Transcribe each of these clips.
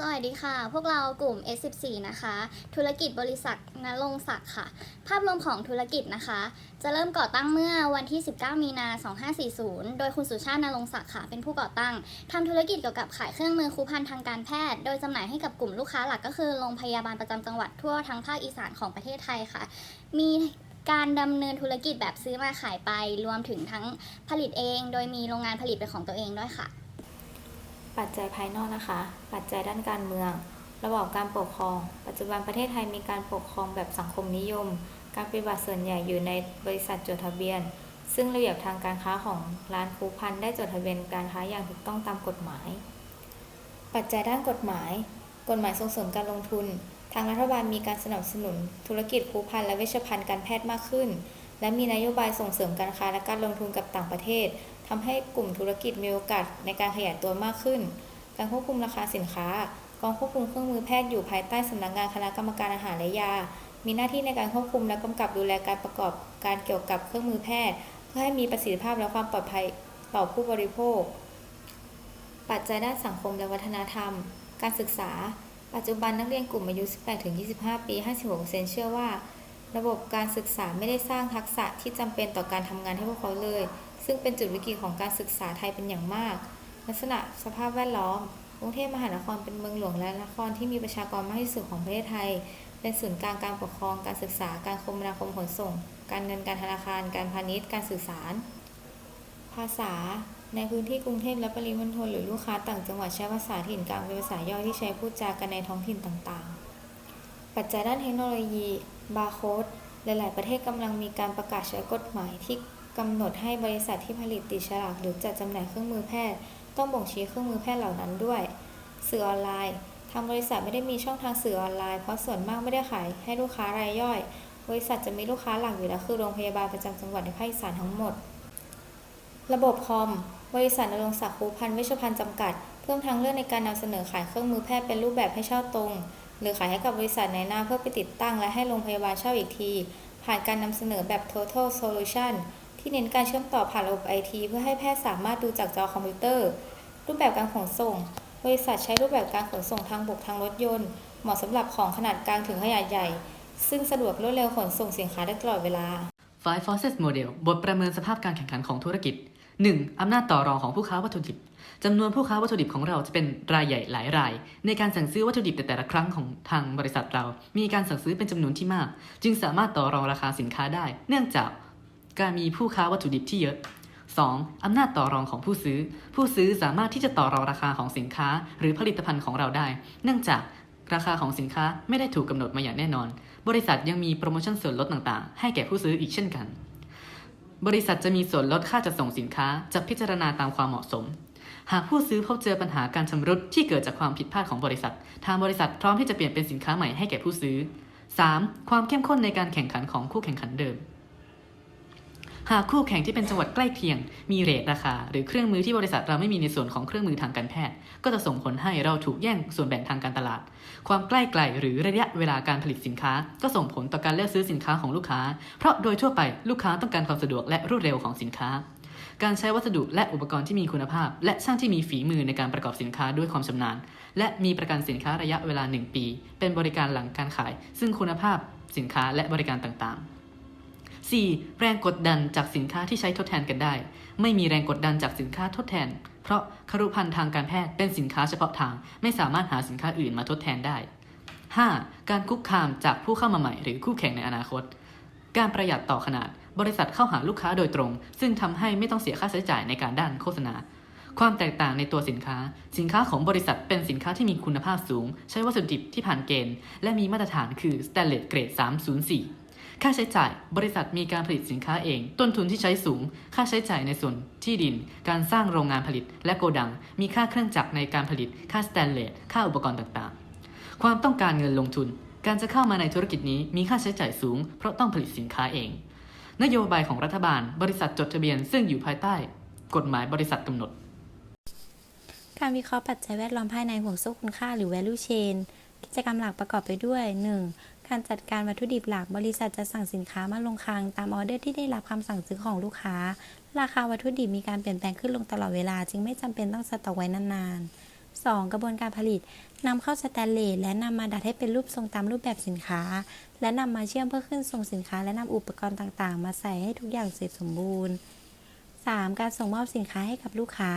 สวัสดีค่ะ พวกเรากลุ่ม S14 นะคะ ธุรกิจบริษัทนรงศักดิ์ค่ะ ภาพรวมของธุรกิจนะคะ จะเริ่มก่อตั้งเมื่อวันที่ 19 มีนา 2540 โดยคุณสุชาตินรงศักดิ์ค่ะ เป็นผู้ก่อตั้งทำธุรกิจเกี่ยวกับขายเครื่องมือคูพันทางการแพทย์ โดยจำหน่ายให้กับกลุ่มลูกค้าหลักก็คือโรงพยาบาลประจำจังหวัดทั่วทั้งภาคอีสานของประเทศไทยค่ะ มีการดำเนินธุรกิจแบบซื้อมาขายไป รวมถึงทั้งผลิตเอง โดยมีโรงงานผลิตเป็นของตัวเองด้วยค่ะ ปัจจัยภายนอกนะคะ ปัจจัยด้านการเมือง ระบอบการปกครอง ปัจจุบันประเทศไทยมีการปกครองแบบสังคมนิยม การปฏิบัติส่วนใหญ่อยู่ในบริษัทจดทะเบียน ซึ่งระเบียบทางการค้าของร้านคูพันได้จดทะเบียนการค้าอย่างถูกต้องตามกฎหมาย ปัจจัยด้านกฎหมาย กฎหมายส่งเสริมการลงทุน ทางรัฐบาลมีการสนับสนุนธุรกิจคูพันและเวชภัณฑ์การแพทย์มากขึ้น และมีนโยบายส่งเสริมการค้าและการลงทุนกับต่างประเทศทำให้กลุ่มธุรกิจมีโอกาสในการขยายตัวมากขึ้น การควบคุมราคาสินค้า กองควบคุมเครื่องมือแพทย์อยู่ภายใต้สำนักงานคณะกรรมการอาหารและยา มีหน้าที่ในการควบคุมและกำกับดูแลการประกอบการเกี่ยวกับเครื่องมือแพทย์ เพื่อให้มีประสิทธิภาพและความปลอดภัยต่อผู้บริโภค ปัจจัยด้านสังคมและวัฒนธรรม การศึกษา ปัจจุบันนักเรียนกลุ่มอายุ 18-25 ปี 56%เชื่อว่า ระบบการศึกษาไม่ได้สร้างทักษะที่จำเป็นต่อการทำงานให้พวกเขาเลย ซึ่งเป็นจุดวิกฤตของการศึกษาไทยเป็นอย่างมาก ลักษณะสภาพแวดล้อมกรุงเทพมหานครเป็นเมืองหลวงและนครที่มีประชากรมากที่สุดของประเทศไทย เป็นศูนย์กลางการปกครอง การศึกษา การคมนาคมขนส่ง การเงินการธนาคาร การพาณิชย์ การสื่อสาร ภาษา ในพื้นที่กรุงเทพและปริมณฑลหรือลูกค้าต่างจังหวัดใช้ภาษาถิ่นกลางเป็นภาษาย่อยที่ใช้พูดจากันในท้องถิ่นต่างๆ ปัจจัยด้านเทคโนโลยี บาร์โค้ดหลาย ๆ ประเทศกำลังมีการประกาศใช้กฎหมายที่กำหนดให้บริษัทที่ผลิตติดฉลากหรือจัดจำหน่ายเครื่องมือแพทย์ ต้องบ่งชี้เครื่องมือแพทย์เหล่านั้นด้วย สื่อออนไลน์ทางบริษัทไม่ได้มีช่องทางสื่อออนไลน์เพราะส่วนมากไม่ได้ขายให้ลูกค้ารายย่อย บริษัทจะมีลูกค้าหลักอยู่แล้วคือโรงพยาบาลประจำจังหวัดในภาคอีสานทั้งหมด ระบบคอม บริษัทนรงศักดิ์คูพันธ์เวชภัณฑ์จำกัด เพิ่มทางเลือกในการนำเสนอขายเครื่องมือแพทย์เป็นรูปแบบให้เช่าตรง หรือขายให้กับบริษัทในหน้าเพื่อไปติดตั้งและให้โรงพยาบาลเช่าอีกที ผ่านการนำเสนอแบบ total solution ที่เน้นการเชื่อมต่อผ่านระบบไอทีเพื่อให้แพทย์สามารถดูจากจอคอมพิวเตอร์ รูปแบบการขนส่ง บริษัทใช้รูปแบบการขนส่งทางบกทางรถยนต์ เหมาะสำหรับของขนาดกลางถึงขนาดใหญ่ ซึ่งสะดวกรวดเร็วขนส่งสินค้าได้ตลอดเวลา Five Forces Model บทประเมินสภาพการแข่งขันของธุรกิจ 1. อำนาจต่อรองของผู้ค้าวัตถุดิบจำนวนผู้ค้าวัตถุดิบของเราจะเป็นรายใหญ่หลายราย ในการสั่งซื้อวัตถุดิบแต่แต่ละครั้งของทางบริษัทเรา มีการสั่งซื้อเป็นจำนวนที่มาก จึงสามารถต่อรองราคาสินค้าได้ เนื่องจากการมีผู้ค้าวัตถุดิบที่เยอะ 2. อำนาจต่อรองของผู้ซื้อ ผู้ซื้อสามารถที่จะต่อรองราคาของสินค้า หรือผลิตภัณฑ์ของเราได้ เนื่องจากราคาของสินค้าไม่ได้ถูกกำหนดมาอย่างแน่นอน บริษัทยังมีโปรโมชั่นส่วนลดต่างๆ ให้แก่ผู้ซื้ออีกเช่นกัน บริษัทจะมีส่วนลดค่าจัดส่งสินค้าจะพิจารณาตามความเหมาะสม หากผู้ซื้อพบเจอปัญหาการชำรุดที่เกิดจากความผิดพลาดของบริษัท ทางบริษัทพร้อมที่จะเปลี่ยนเป็นสินค้าใหม่ให้แก่ผู้ซื้อ 3. ความเข้มข้นในการแข่งขันของคู่แข่งขันเดิม หากคู่แข่งที่เป็นจังหวัดใกล้เคียง มีเรทราคา หรือเครื่องมือที่บริษัทเราไม่มีในส่วนของเครื่องมือทางการแพทย์ ก็จะส่งผลให้เราถูกแย่งส่วนแบ่งทางการตลาด ความใกล้ไกลหรือระยะเวลาการผลิตสินค้า ก็ส่งผลต่อการเลือกซื้อสินค้าของลูกค้า เพราะโดยทั่วไปลูกค้าต้องการความสะดวกและรวดเร็วของสินค้า การใช้วัสดุและอุปกรณ์ที่มีคุณภาพ และช่างที่มีฝีมือในการประกอบสินค้าด้วยความชำนาญ และมีประกันสินค้าระยะเวลา 1 ปี เป็นบริการหลังการขาย ซึ่งคุณภาพสินค้าและบริการต่างๆ 4. แรงกดดันจากสินค้าที่ใช้ทดแทนกันได้ ไม่มีแรงกดดันจากสินค้าทดแทน เพราะครุภัณฑ์ทางการแพทย์เป็นสินค้าเฉพาะทาง ไม่สามารถหาสินค้าอื่นมาทดแทนได้ 5. การคุกคามจากผู้เข้ามาใหม่หรือคู่แข่งในอนาคต การประหยัดต่อขนาด บริษัทเข้าหาลูกค้าโดยตรง ซึ่งทำให้ไม่ต้องเสียค่าใช้จ่ายในการด้านโฆษณา ความแตกต่างในตัวสินค้า สินค้าของบริษัทเป็นสินค้าที่มีคุณภาพสูง ใช้วัสดุดิบที่ผ่านเกณฑ์ และมีมาตรฐานคือ Standard Grade 304 ค่าใช้จ่าย บริษัทมีการผลิตสินค้าเอง ต้นทุนที่ใช้สูง ค่าใช้จ่ายในส่วนที่ดิน การสร้างโรงงานผลิต และโกดัง มีค่าเครื่องจักรในการผลิต ค่าสแตนเลส ค่าอุปกรณ์ต่างๆ ความต้องการเงินลงทุน การจะเข้ามาในธุรกิจนี้มีค่าใช้จ่ายสูง เพราะต้องผลิตสินค้าเอง นโยบายของรัฐบาล บริษัทจดทะเบียน ซึ่งอยู่ภายใต้ กฎหมายบริษัทกำหนด การวิเคราะห์ปัจจัยแวดล้อมภายในห่วงโซ่คุณค่าหรือ value chain กิจกรรมหลักประกอบไปด้วย 1. การจัดการวัตถุดิบหลัก บริษัทจะสั่งสินค้ามาลงคลังตามออเดอร์ที่ได้รับคำสั่งซื้อของลูกค้า ราคาวัตถุดิบมีการเปลี่ยนแปลงขึ้นลงตลอดเวลา จึงไม่จำเป็นต้องสต็อกไว้นานๆ 2. กระบวนการผลิตนำเข้าสแตนเลสและนำมาดัดให้เป็นรูปทรงตามรูปแบบสินค้า และนำมาเชื่อมเพื่อขึ้นทรงสินค้า และนำอุปกรณ์ต่างๆ มาใส่ให้ทุกอย่างเสร็จสมบูรณ์ 3. การส่งมอบสินค้าให้กับลูกค้า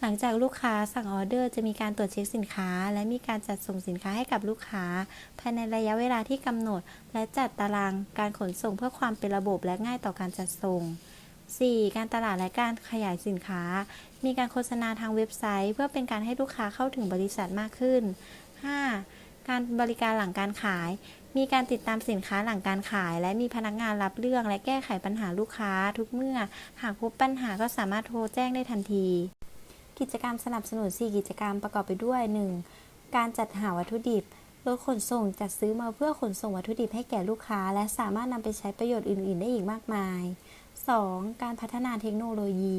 หลังจากลูกค้าสั่งออเดอร์จะมีการตรวจเช็คสินค้า และมีการจัดส่งสินค้าให้กับลูกค้า ภายในระยะเวลาที่กำหนด และจัดตารางการขนส่งเพื่อความเป็นระบบและง่ายต่อการจัดส่ง 4. การตลาดและการขยายสินค้า มีการโฆษณาทางเว็บไซต์ เพื่อเป็นการให้ลูกค้าเข้าถึงบริษัทมากขึ้น 5. การบริการหลังการขาย มีการติดตามสินค้าหลังการขาย และมีพนักงานรับเรื่องและแก้ไขปัญหาลูกค้า ทุกเมื่อ หากพบปัญหาก็สามารถโทรแจ้งได้ทันที กิจกรรมสนับสนุน 4 กิจกรรมประกอบไปด้วย 1. การจัดหาวัตถุดิบรถขนส่งจัดซื้อมาเพื่อขนส่งวัตถุดิบให้แก่ลูกค้า และสามารถนำไปใช้ประโยชน์อื่น ๆ ได้อีกมากมาย 2. การพัฒนาเทคโนโลยี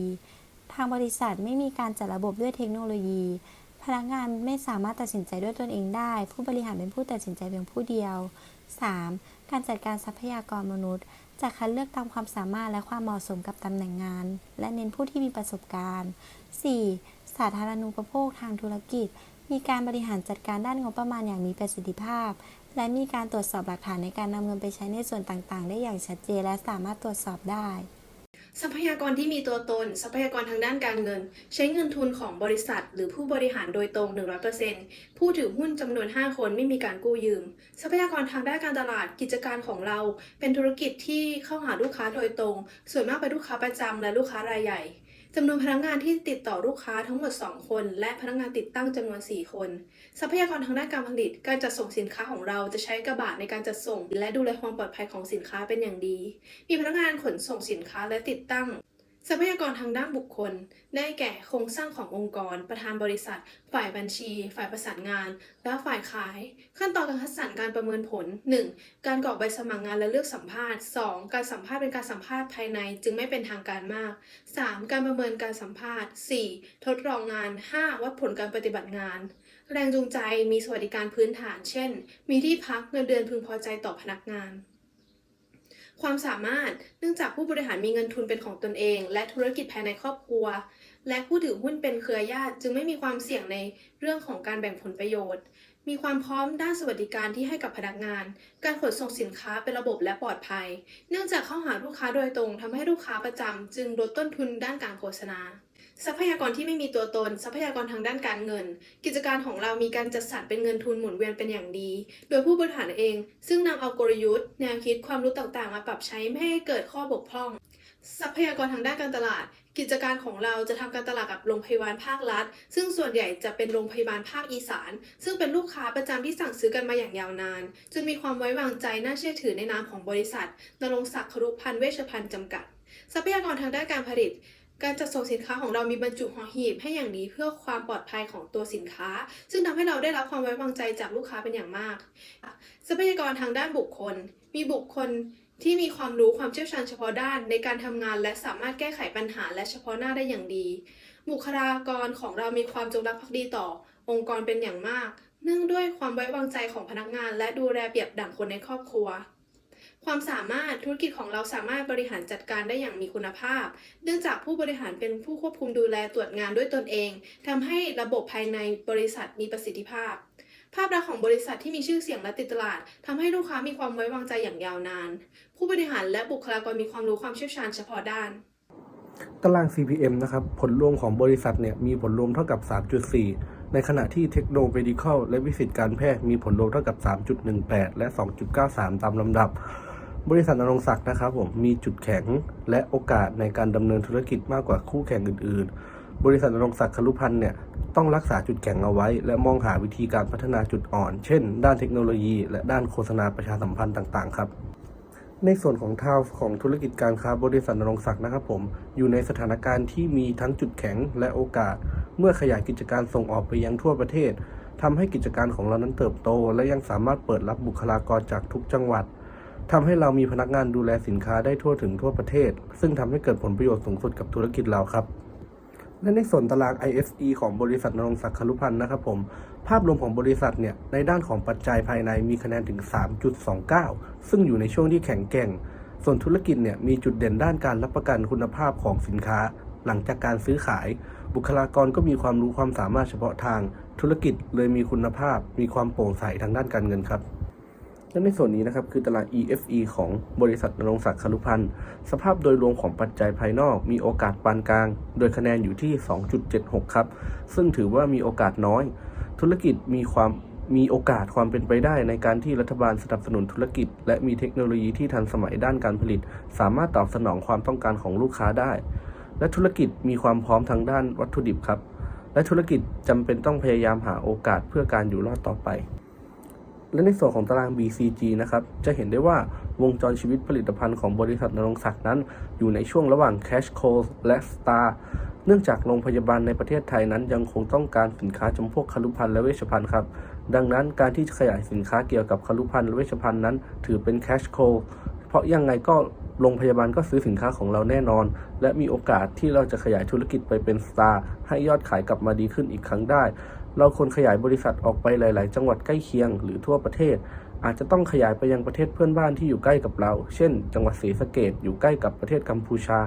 ทางบริษัทไม่มีการจัดระบบด้วยเทคโนโลยี นักงานไม่สามารถตัดสินใจด้วยตนเองได้ ผู้บริหารเป็นผู้ตัดสินใจเพียงผู้เดียว 3. การจัดการทรัพยากรมนุษย์จะคัดเลือกตามความสามารถและความเหมาะสมกับตำแหน่งงาน และเน้นผู้ที่มีประสบการณ์ 4. สาธารณูปโภคทางธุรกิจ มีการบริหารจัดการด้านงบประมาณอย่างมีประสิทธิภาพ และมีการตรวจสอบหลักฐานในการนำเงินไปใช้ในส่วนต่างๆ ได้อย่างชัดเจนและสามารถตรวจสอบได้ ทรัพยากรที่มีตัวตน ทรัพยากรทางด้านการเงิน ใช้เงินทุนของบริษัท หรือผู้บริหารโดยตรง 100%ผู้ถือหุ้นจำนวน 5 คนไม่มีการกู้ยืม ทรัพยากรทางด้านการตลาดกิจการของเรา เป็นธุรกิจที่เข้าหาลูกค้าโดยตรง ส่วนมากเป็นลูกค้าประจำและลูกค้ารายใหญ่ จำนวนพนักงานที่ติดต่อลูกค้าทั้งหมด 2 คน และพนักงานติดตั้งจำนวน 4 คน ทรัพยากรทางด้านการผลิตการจัดส่งสินค้าของเราจะใช้กระบะในการจัดส่ง และดูแลความปลอดภัยของสินค้าเป็นอย่างดี มีพนักงานขนส่งสินค้าและติดตั้ง ทรัพยากรทางด้านบุคคล ได้แก่โครงสร้างขององค์กร ประธานบริษัท ฝ่ายบัญชี ฝ่ายประสานงาน และฝ่ายขาย ขั้นตอนการคัดสรรการประเมินผล 1. การกรอกใบสมัครงานและเลือกสัมภาษณ์ 2. การสัมภาษณ์เป็นการสัมภาษณ์ภายในจึงไม่เป็นทางการมาก 3. การประเมินการสัมภาษณ์ 4. ทดลองงาน 5. วัดผลการปฏิบัติงาน แรงจูงใจมีสวัสดิการพื้นฐาน เช่น มีที่พักเงินเดือนพึงพอใจต่อพนักงาน ความสามารถเนื่องจากผู้บริหารมีเงินทุนเป็นของตนเอง และธุรกิจภายในครอบครัว และผู้ถือหุ้นเป็นเครือญาติ จึงไม่มีความเสี่ยงในเรื่องของการแบ่งผลประโยชน์ มีความพร้อมด้านสวัสดิการที่ให้กับพนักงาน การขนส่งสินค้าเป็นระบบและปลอดภัย เนื่องจากเข้าหาลูกค้าโดยตรงทำให้ลูกค้าประจำจึงลดต้นทุนด้านการโฆษณา ทรัพยากรที่ไม่มีตัวตน ทรัพยากรทางด้านการเงิน กิจการของเรามีการจัดสรรเป็นเงินทุนหมุนเวียนเป็นอย่างดี โดยผู้บริหารเอง ซึ่งนำเอากลยุทธ์ แนวคิดความรู้ต่างๆ มาปรับใช้ไม่ให้เกิดข้อบกพร่อง ทรัพยากรทางด้านการตลาด กิจการของเราจะทำการตลาดกับโรงพยาบาลภาครัฐ ซึ่งส่วนใหญ่จะเป็นโรงพยาบาลภาคอีสาน ซึ่งเป็นลูกค้าประจำที่สั่งซื้อกันมาอย่างยาวนาน จนมีความไว้วางใจน่าเชื่อถือในนามของบริษัทนรงศักดิ์ครุพันธ์เวชภัณฑ์จำกัดทรัพยากรทางด้านการผลิต การจัดส่งสินค้าของเรามีบรรจุห่อหีบให้อย่างดีเพื่อความปลอดภัยของตัวสินค้า ซึ่งทำให้เราได้รับความไว้วางใจจากลูกค้าเป็นอย่างมาก ทรัพยากรทางด้านบุคคล มีบุคคลที่มีความรู้ความเชี่ยวชาญเฉพาะด้านในการทำงานและสามารถแก้ไขปัญหาและเฉพาะหน้าได้อย่างดี บุคลากรของเรามีความจงรักภักดีต่อ องค์กรเป็นอย่างมาก เนื่องด้วยความไว้วางใจของพนักงาน และดูแลเปรียบดั่งคนในครอบครัว ความสามารถธุรกิจของเราสามารถบริหารจัดการได้อย่างมีคุณภาพ เนื่องจากผู้บริหารเป็นผู้ควบคุมดูแลตรวจงานด้วยตนเองทำให้ระบบภายในบริษัทมีประสิทธิภาพ ภาพลักษณ์ของบริษัทที่มีชื่อเสียงและติดตลาดทำให้ลูกค้ามีความไว้วางใจอย่างยาวนาน ผู้บริหารและบุคลากรมีความรู้ความเชี่ยวชาญเฉพาะด้านตาราง CPM นะครับ ผลรวมของบริษัทเนี่ยมีผลรวมเท่ากับ 3.4 ในขณะที่เทคโนโลยีและวิสิตการแพทย์มีผลรวมเท่ากับ 3.18 และ 2.93 ตามลำดับ บริษัทนรงศักดิ์นะครับผมมีจุดแข็งและโอกาสในการดำเนินธุรกิจมากกว่าคู่แข่งอื่น ๆ บริษัทนรงศักดิ์คลุพันธ์เนี่ยต้องรักษาจุดแข็งเอาไว้ และมองหาวิธีการพัฒนาจุดอ่อน เช่น ด้านเทคโนโลยี และด้านโฆษณาประชาสัมพันธ์ต่าง ๆ ครับ ในส่วนของทาวของธุรกิจการค้าบริษัทนรงศักดิ์นะครับผมอยู่ในสถานการณ์ที่มีทั้งจุดแข็งและโอกาส เมื่อขยายกิจการส่งออกไปยังทั่วประเทศทำให้กิจการของเรานั้นเติบโต และยังสามารถเปิดรับบุคลากรจากทุกจังหวัดทำให้เรามีพนักงานดูแลสินค้าได้ทั่วถึงทั่วประเทศ ซึ่งทำให้เกิดผลประโยชน์สูงสุดกับธุรกิจเราครับ และในส่วนตาราง ISE ของบริษัทนรงศักดิ์คลุพันธ์นะครับผม ภาพรวมของบริษัทเนี่ย ในด้านของปัจจัยภายในมีคะแนนถึง 3.29 ซึ่งอยู่ในช่วงที่แข็งแกร่ง ส่วนธุรกิจเนี่ยมีจุดเด่นด้านการรับประกันคุณภาพของสินค้า หลังจากการซื้อขาย บุคลากรก็มีความรู้ความสามารถเฉพาะทาง ธุรกิจเลยมีคุณภาพ มีความโปร่งใสทางด้านการเงินครับ และในส่วนนี้นะครับคือตาราง EFE ของบริษัทนรงศักดิ์คลุพันธ์สภาพโดยรวมของปัจจัยภายนอก มีโอกาสปานกลาง โดยคะแนนอยู่ที่ 2.76 ครับ ซึ่งถือว่ามีโอกาสน้อย ธุรกิจมีความมีโอกาสความเป็นไปได้ในการที่รัฐบาลสนับสนุนธุรกิจ และมีเทคโนโลยีที่ทันสมัยด้านการผลิต สามารถตอบสนองความต้องการของลูกค้าได้ และธุรกิจมีความพร้อมทางด้านวัตถุดิบครับ และธุรกิจจำเป็นต้องพยายามหาโอกาสเพื่อการอยู่รอดต่อไป และในส่วนของตาราง BCG นะครับ จะเห็นได้ว่าวงจรชีวิตผลิตภัณฑ์ของบริษัทนรงศักดิ์นั้น อยู่ในช่วงระหว่าง Cash Cow และ Star เนื่องจากโรงพยาบาลในประเทศไทยนั้นยังคงต้องการสินค้าจำพวกคลุภัณฑ์และเวชภัณฑ์ครับ ดังนั้นการที่จะขยายสินค้าเกี่ยวกับคลุภัณฑ์และเวชภัณฑ์นั้น ถือเป็น Cash Cow เพราะยังไงก็โรงพยาบาลก็ซื้อสินค้าของเราแน่นอน และมีโอกาสที่เราจะขยายธุรกิจไปเป็น Star ให้ยอดขายกลับมาดีขึ้นอีกครั้งได้ เราควรขยายบริษัทออกไปหลาย ๆ จังหวัดใกล้เคียงหรือทั่วประเทศ อาจจะต้องขยายไปยังประเทศเพื่อนบ้านที่อยู่ใกล้กับเรา เช่น จังหวัดศรีสะเกดอยู่ใกล้กับประเทศกัมพูชา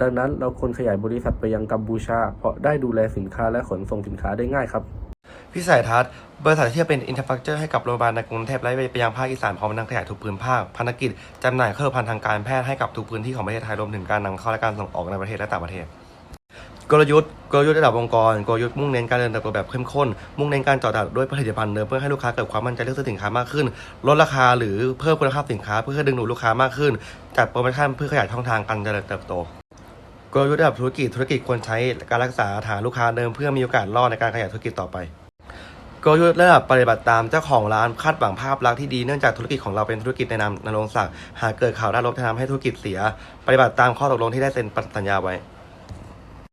ดังนั้นเราควรขยายบริษัทไปยังกัมพูชา เพราะได้ดูแลสินค้าและขนส่งสินค้าได้ง่ายครับพิสัยทัศน์บริษัทที่จะเป็นอินฟราสตรักเจอร์ให้กับโรงพยาบาลในกรุงเทพและไปยังภาคอีสานพร้อมทั้งขยายทุกพื้นภาคภารกิจจำหน่ายเครื่องพันธ์ทางการแพทย์ให้กับทุกพื้นที่ของประเทศไทยรวมถึงการนำเข้าและการส่งออกในประเทศและต่างประเทศ กลยุทธ์กลยุทธ์ระดับองค์กรกลยุทธ์มุ่งเน้นการเดินเติบโตแบบเข้มข้น มุ่งเน้นการจาะตลาดด้วยผลิตภัณฑ์เดิมเพื่อให้ลูกค้าเกิดความมั่นใจเลือกซื้อสินค้ามากขึ้น ลดราคาหรือเพิ่มคุณภาพสินค้า เพื่อดึงดูดลูกค้ามากขึ้น จัดโปรโมชั่นเพื่อขยายช่องทางการเจริญเติบโตกลยุทธ์ระดับธุรกิจธุรกิจควรใช้การรักษาฐานลูกค้าเดิมเพื่อมีโอกาสรอดในการขยายธุรกิจต่อไปกลยุทธ์ระดับปฏิบัติตามเจ้าของร้านคาดหวังภาพลักษณ์ที่ดีเนื่องจากธุรกิจของเราเป็นธุรกิจในนามนรงศักดิ์หากเกิดข่าวด้านลบจะทำให้ธุรกิจเสีย ปฏิบัติตามข้อตกลงที่ได้เซ็นสัญญาไว้